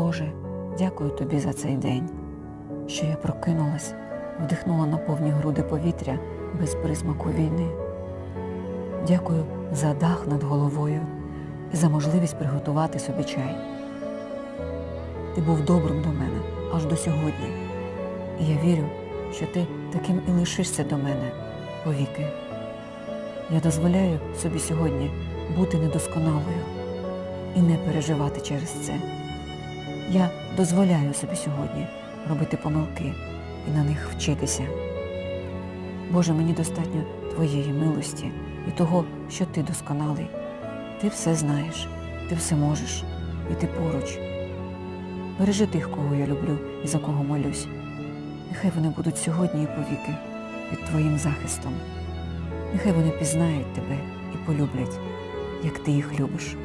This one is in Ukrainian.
Боже, дякую тобі за цей день, що я прокинулась, вдихнула на повні груди повітря без присмаку війни. Дякую за дах над головою і за можливість приготувати собі чай. Ти був добрим до мене аж до сьогодні. І я вірю, що ти таким і лишишся до мене повіки. Я дозволяю собі сьогодні бути недосконалою і не переживати через це. Я дозволяю собі сьогодні робити помилки і на них вчитися. Боже, мені достатньо Твоєї милості і того, що Ти досконалий. Ти все знаєш, ти все можеш, і ти поруч. Бережи тих, кого я люблю і за кого молюсь. Нехай вони будуть сьогодні і повіки під Твоїм захистом. Нехай вони пізнають тебе і полюблять, як ти їх любиш.